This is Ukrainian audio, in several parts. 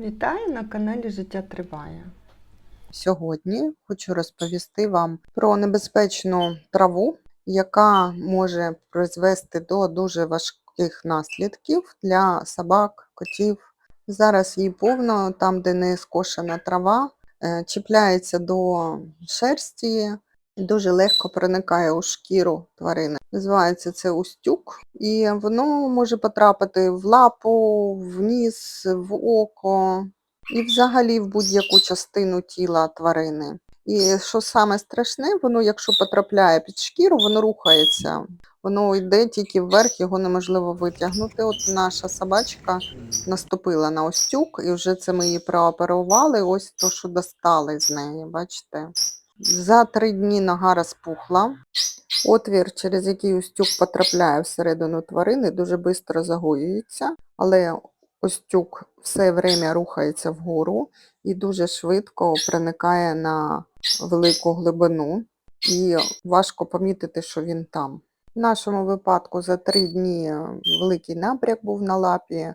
Вітаю на каналі Життя Триває. Сьогодні хочу розповісти вам про небезпечну траву, яка може призвести до дуже важких наслідків для собак, котів. Зараз її повно, там, де не скошена трава, е, чіпляється до шерсті дуже легко проникає у шкіру тварини. Називається це устюк, і воно може потрапити в лапу, в ніс, в око, і взагалі в будь-яку частину тіла тварини. І що саме страшне, воно, якщо потрапляє під шкіру, воно рухається. Воно йде тільки вверх, його неможливо витягнути. От наша собачка наступила на остюк, і вже це ми її прооперували. Ось то, що достали з неї, бачите. За три дні нога розпухла. Отвір, через який остюк потрапляє всередину тварини, дуже швидко загоюється, але Остюк все время рухається вгору і дуже швидко проникає на велику глибину, і важко помітити, що він там. В нашому випадку за три дні великий набряк був на лапі,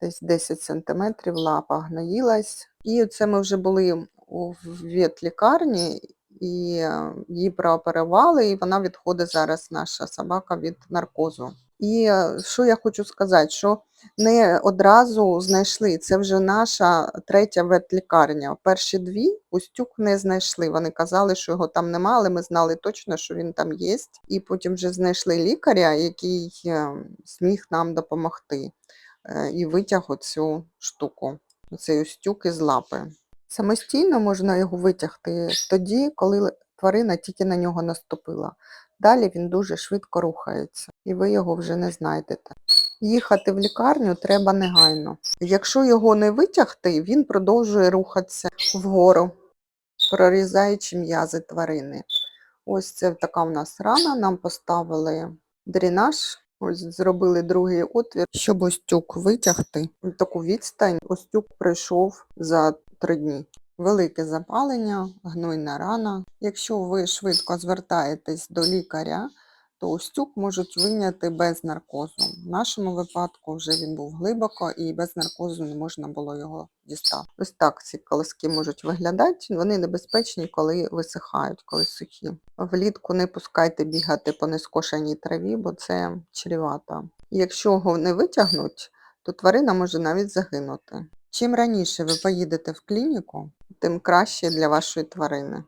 десь 10 см лапа гноїлась. І це ми вже були у ветлікарні, і е, її прооперували, і вона відходить зараз, наша собака, від наркозу. І е, що я хочу сказати, що не одразу знайшли. Це вже наша третя ветлікарня. Перші дві Устюк не знайшли. Вони казали, що його там нема, але ми знали точно, що він там є. І потім вже знайшли лікаря, який е, зміг нам допомогти і витяг оцю штуку, цей устюк із лапи. Самостійно можна його витягти тоді, коли тварина тільки на нього наступила. Далі він дуже швидко рухається, і ви його вже не знайдете. Їхати в лікарню треба негайно. Якщо його не витягти, він продовжує рухатися вгору, прорізаючи м'язи тварини. Ось це така в нас рана, нам поставили дренаж, ось зробили другий отвір, щоб остюк витягти. Таку відстань остюк пройшов за три дні. Велике запалення, гнойна рана. Якщо ви швидко звертаєтесь до лікаря, то устюк можуть виняти без наркозу. В нашому випадку вже він був глибоко і без наркозу не можна було його дістати. Ось так ці колоски можуть виглядати. Вони небезпечні, коли висихають, коли сухі. Влітку не пускайте бігати по нескошеній траві, бо це чрівато. Якщо його не витягнуть, то тварина може навіть загинути. Чим раніше ви поїдете в клініку, тим краще для вашої тварини.